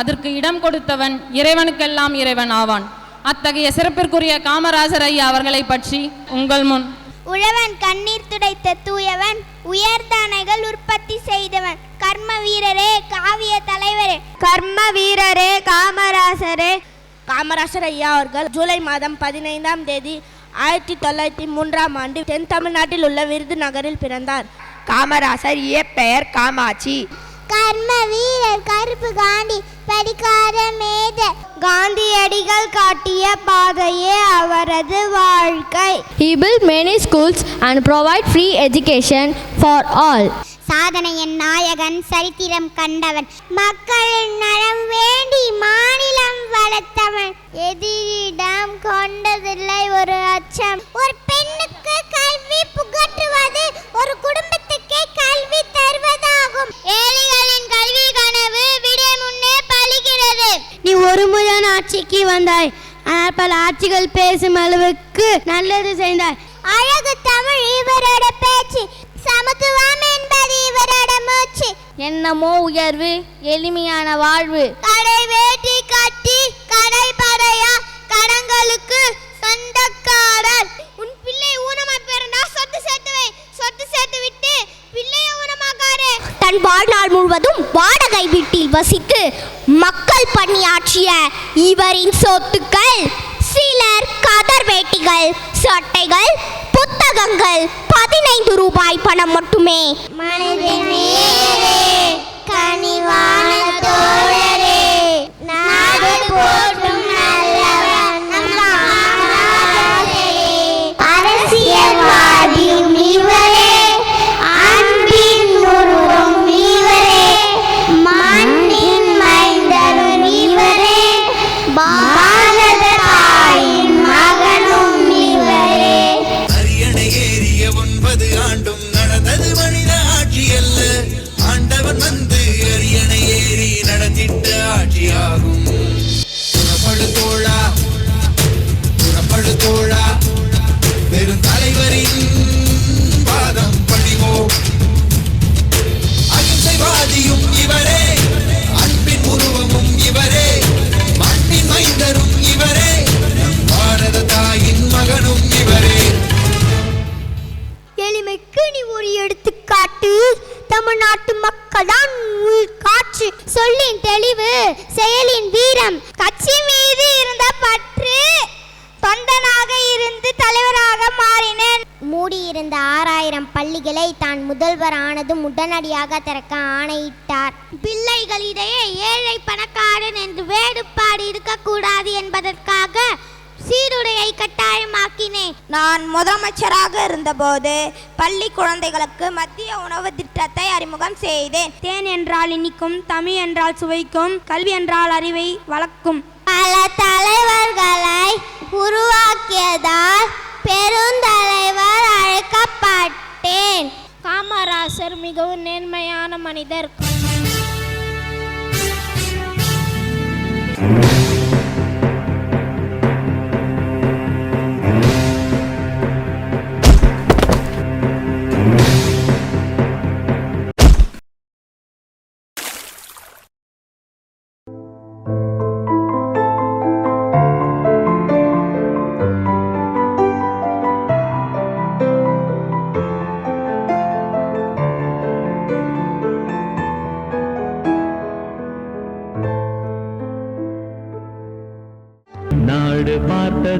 அதற்கு இடம் கொடுத்தவன் இறைவனுக்கெல்லாம் இறைவன் ஆவான். அத்தகைய சிறப்பிற்குரிய காமராசர் ஐயா அவர்களை பற்றி உங்கள் முன். உழவன் கண்ணீர் துடைத்த தூயவன் உயர்தானைகள் உற்பத்தி செய்தவன். கர்ம வீரரே காவிய தலைவரே. கர்ம வீரரே காமராசரே. காமராசர் ஐயா அவர்கள் ஜூலை மாதம் பதினைந்தாம் தேதி ஆயிரத்தி தொள்ளாயிரத்தி மூன்றாம் ஆண்டு தென் தமிழ்நாட்டில் உள்ள விருதுநகரில் பிறந்தார். காமராசர் இயற்பெயர் காமாட்சி. கர்ம வீரர் கருப்பு காந்தி படிக்காத மேத. காந்தியடிகள் காட்டிய பாதையே அவரது வாழ்க்கை. He built many schools and provide free education for all. சாதனையின் நாயகன் சரித்திரம் கண்டவன். மக்களின் நலம் வேண்டி மாநிலம் வளர்த்தவன். எதிரிடம் கொண்டதில்லை ஒரு அச்சம். ஒரு பெண்ணுக்கு கல்வி புகட்டுவது ஒரு குடும்பத்துக்கே ஆட்சிக்கு வந்தாய். ஆனால் பல ஆட்சிகள் பேசும் அளவுக்கு நல்லது செய்தாய். அழகு தமிழ் இவரோட பேச்சு சமத்துவம் என்பது இவரோட மூச்சு. என்னமோ உயர்வு எளிமையான வாழ்வு. கடை வேட்டி கட்டி கடை படையா தன் வாழ்நாள் முழுவதும் வாடகை வீட்டில் வசித்து மக்கள் பணியாற்றிய இவரின் சொத்துக்கள் சிலர் கதர் வேட்டிகள் சட்டைகள் புத்தகங்கள் பதினைந்து ரூபாய் பணம் மட்டுமே. மனிதனே ஒன்பது சொல்லின் தெளிவு செயலின் வீரம். கட்சி மீது இருந்த பற்று தொண்டனாக இருந்து தலைவராக மாறினேன். மூடியிருந்த ஆறாயிரம் பள்ளிகளை தான் முதல்வர் ஆனதும் உடனடியாக திறக்க ஆணையிட்டார். பிள்ளைகளிடையே ஏழை பணக்காரன் என்று வேறுபாடு இருக்கக்கூடாது என்பதற்காக சீருடையை கட்டாயமாக்கினேன். நான் முதலமைச்சராக இருந்தபோது பள்ளி குழந்தைகளுக்கு மத்திய உணவு திட்டத்தை அறிமுகம் செய்தேன். தேன் என்றால் இனிக்கும் தமிழ் என்றால் சுவைக்கும் கல்வி என்றால் அறிவை வளர்க்கும். பல தலைவர்களை உருவாக்கியதால் பெருந்தலைவர் அழைக்கப்பட்டேன். காமராசர் மிகவும் நேர்மையான மனிதர்.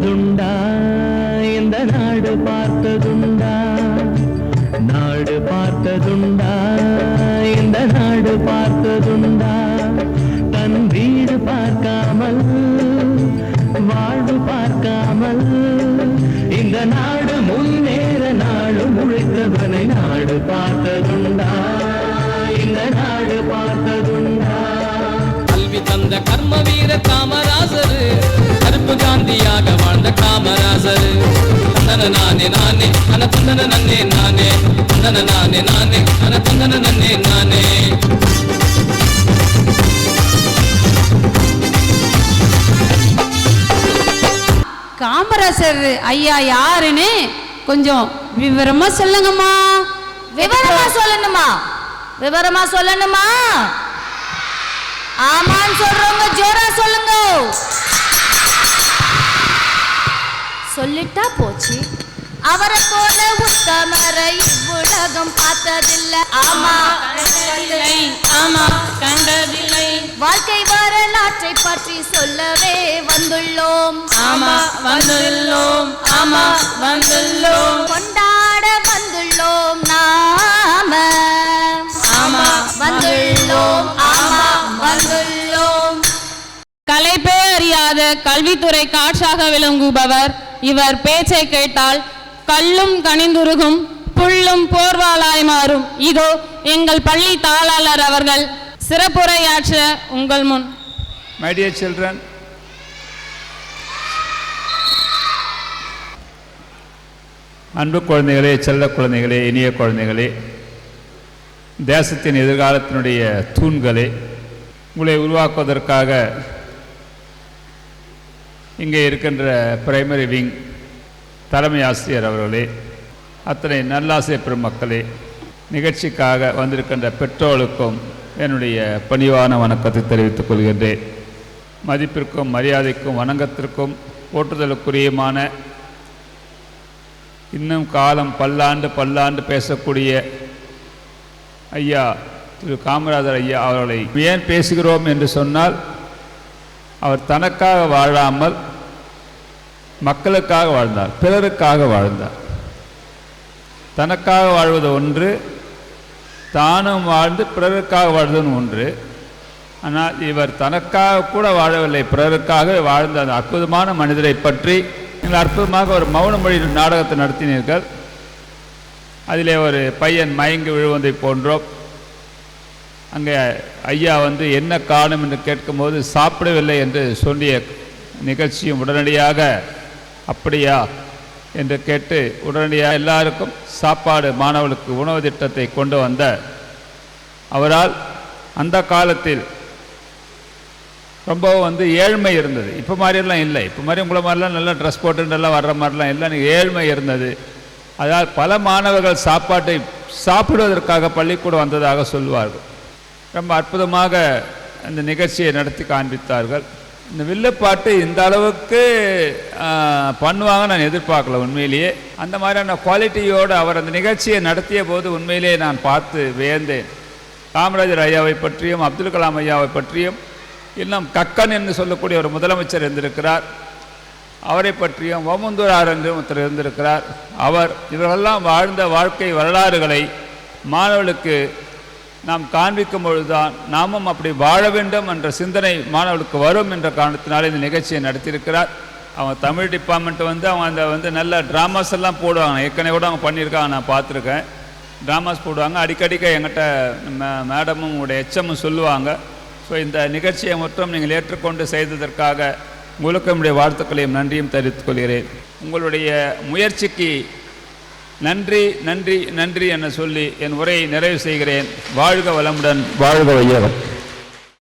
பார்த்ததுண்டா? இந்த நாடு பார்த்ததுண்டா? நாடு பார்த்ததுண்டா? இந்த நாடு பார்த்ததுண்டா? தன் வீடு பார்க்காமல் வாழ்வு பார்க்காமல் இந்த நாடு முன்னேற நாடு முழைத்தவனை நாடு பார்த்ததுண்டா? இந்த நாடு பார்த்ததுண்டா? கல்வி தந்த கர்ம வீர காமராசரு. தந்தன நானே நானே அன தந்தன நன்னே நானே தந்தன நானே நானே அன தந்தன நன்னே நானே காமராசர் ஐயா யாருன்னு கொஞ்சம் விவரமா சொல்லுங்கம்மா. விவரமா சொல்லணுமா? விவரமா சொல்லணுமா? ஆமான்னு சொல்றவங்க ஜோரா சொல்லுங்க. சொல்லிட்டா போச்சு. அவரை போல உத்தமரை இவ்வுலகம் பார்த்ததில்ல. ஆமா ஆமா கண்டதில்லை. வாழ்க்கை வரலாற்றை பற்றி சொல்லவே வந்துள்ளோம். ஆமா வந்துள்ளோம். ஆமா வந்துள்ளோம். கொண்டாட வந்துள்ளோம் நாம. ஆமா வந்துள்ளோம். இல்லாத கல்வித்துறை காற்றாக விளங்குபவர். இவர் பேச்சை கேட்டால் கல்லும் கனிந்துருகும் புல்லும் போர்வாளாய் மாறும். இதோ எங்கள் பள்ளி தாளாளர் அவர்கள் சிறப்புரையாற்ற உங்கள் முன். My dear children, அன்பு குழந்தைகளே செல்ல குழந்தைகளே இனிய குழந்தைகளே தேசத்தின் எதிர்காலத்தினுடைய தூண்களே உங்களை உருவாக்குவதற்காக இங்கே இருக்கின்ற பிரைமரி விங் தலைமை ஆசிரியர் அவர்களே அத்தனை நல்லாசிரியர் பெருமக்களே நிகழ்ச்சிக்காக வந்திருக்கின்ற பெற்றோருக்கும் என்னுடைய பணிவான வணக்கத்தை தெரிவித்துக் கொள்கின்றேன். மதிப்பிற்கும் மரியாதைக்கும் வணங்கத்திற்கும் போற்றுதலுக்குரியமான இன்னும் காலம் பல்லாண்டு பல்லாண்டு பேசக்கூடிய ஐயா திரு காமராஜர் ஐயா அவர்களை ஏன் பேசுகிறோம் என்று சொன்னால் அவர் தனக்காக வாழாமல் மக்களுக்காக வாழ்ந்தார் பிறருக்காக வாழ்ந்தார். தனக்காக வாழ்வது ஒன்று தானும் வாழ்ந்து பிறருக்காக வாழ்வதும் ஒன்று. ஆனால் இவர் தனக்காக கூட வாழவில்லை பிறருக்காக வாழ்ந்த அந்த அற்புதமான மனிதரை பற்றி நீங்கள் அற்புதமாக ஒரு மௌன மொழி நாடகத்தை நடத்தினீர்கள். அதிலே ஒரு பையன் மயங்கி விழுவதை போன்றோம். அங்கே ஐயா வந்து என்ன காரணம்? என்று கேட்கும்போது சாப்பிடவில்லை என்று சொல்லிய நிகழ்ச்சியும் உடனடியாக அப்படியா? என்று கேட்டு உடனடியாக எல்லாருக்கும் சாப்பாடு மாணவர்களுக்கு உணவு திட்டத்தை கொண்டு வந்த அவரால் அந்த காலத்தில் ரொம்ப வந்து ஏழ்மை இருந்தது. இப்போ மாதிரிலாம் இல்லை. இப்போ மாதிரி உங்களை மாதிரிலாம் நல்லா ட்ரெஸ் போட்டு நல்லா வர்ற மாதிரிலாம் இல்லை. ஏழ்மை இருந்தது. அதால் பல மாணவர்கள் சாப்பாட்டை சாப்பிடுவதற்காக பள்ளிக்கூடம் வந்ததாக சொல்வார்கள் ரொம்ப அற்புதமாக அந்த நிகழ்ச்சியை நடத்தி காண்பித்தார்கள். இந்த வில்லுப்பாட்டு இந்த அளவுக்கு பண்ணுவாங்க நான் எதிர்பார்க்கல உண்மையிலேயே. அந்த மாதிரியான குவாலிட்டியோடு அவர் அந்த நிகழ்ச்சியை நடத்திய போது உண்மையிலேயே நான் பார்த்து வியந்தேன். காமராஜர் ஐயாவை பற்றியும் அப்துல் கலாம் ஐயாவை பற்றியும் இன்னும் கக்கன் என்று சொல்லக்கூடிய ஒரு முதலமைச்சர் இருந்திருக்கிறார். அவரை பற்றியும் ஓமந்தூரார் என்று ஒருத்தர் இருந்திருக்கிறார். அவர் இவர்களெல்லாம் வாழ்ந்த வாழ்க்கை வரலாறுகளை மாணவர்களுக்கு நாம் காண்பிக்கும் பொழுதுதான் நாமும் அப்படி வாழ வேண்டும் என்ற சிந்தனை மாணவர்களுக்கு வரும் என்ற காரணத்தினால இந்த நிகழ்ச்சியை நடத்தியிருக்கிறார். அவன் தமிழ் டிபார்ட்மெண்ட் வந்து அவன் அந்த வந்து நல்ல ட்ராமாஸ் எல்லாம் போடுவாங்க. ஏற்கனவே கூட அவங்க பண்ணியிருக்காங்க நான் பார்த்துருக்கேன். ட்ராமாஸ் போடுவாங்க. அடிக்கடிக்க எங்கிட்ட மே- மேடமும் உங்களுடைய எச்சமும் சொல்லுவாங்க. ஸோ இந்த நிகழ்ச்சியை மட்டும் நீங்கள் ஏற்றுக்கொண்டு செய்ததற்காக உங்களுக்கு என்னுடைய வாழ்த்துக்களையும் நன்றியும் தெரிவித்துக் கொள்கிறேன். உங்களுடைய முயற்சிக்கு நன்றி நன்றி நன்றி என சொல்லி என் உரையை நிறைவு செய்கிறேன். வாழ்க வளமுடன். வாழ்க வையகம்